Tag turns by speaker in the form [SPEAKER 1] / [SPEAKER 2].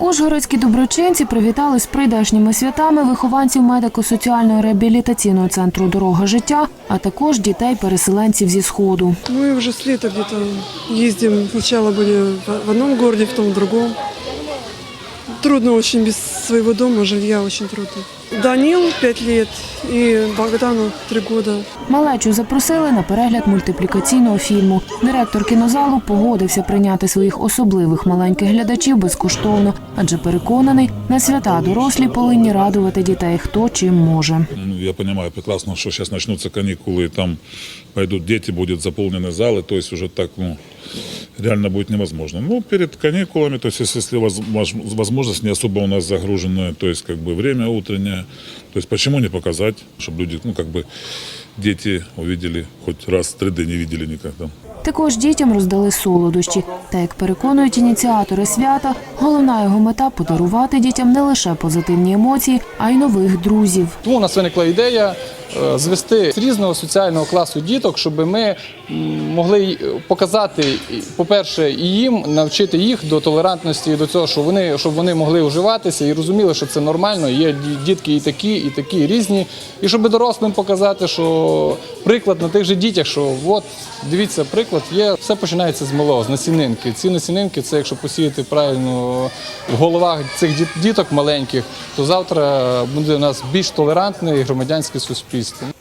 [SPEAKER 1] Ужгородські доброчинці привітали з прийдешніми святами вихованців медико-соціального реабілітаційного центру Дорога життя, а також дітей-переселенців зі сходу.
[SPEAKER 2] Ми вже з літа где-то ездим. Сначала были в- одному місті, потім в другом. Трудно очень без своего дома, жилья очень трудно. Данил 5 лет и Богдану 3 года.
[SPEAKER 1] Малечу запросили на перегляд мультиплікаційного фільму. Директор кінозалу погодився прийняти своїх особливих маленьких глядачів безкоштовно, адже переконаний, на свята дорослі повинні радувати дітей хто чим може.
[SPEAKER 3] Ну, Я понимаю прекрасно, что сейчас начнутся каникулы, и там пойдут дети, будут заполнены залы, то есть уже так, ну, реально будет невозможно. Ну, перед каникулами, то есть если воз- воз- возможность не особо у нас загруженная, то есть как бы время утреннее, то есть почему не показать, чтобы люди, ну, как бы дети увидели, хоть раз 3D не видели никогда.
[SPEAKER 1] Також дітям роздали солодощі. Та як переконують ініціатори свята, головна його мета подарувати дітям не лише позитивні емоції, а й нових друзів.
[SPEAKER 4] Тому у нас виникла ідея е, звести з різного соціального класу діток, щоб ми могли показати, по-перше, і їм навчити їх до толерантності, до цього, що вони щоб вони могли вживатися і розуміли, що це нормально. Є дітки і такі, і такі і різні. І щоб дорослим показати, що приклад на тих же дітях, що от дивіться, приклад є. Все починається з малого, з насінинки. Ці насінинки, це якщо посіяти правильно в головах цих діток маленьких, то завтра буде у нас більш толерантне і громадянське суспільство суспільством.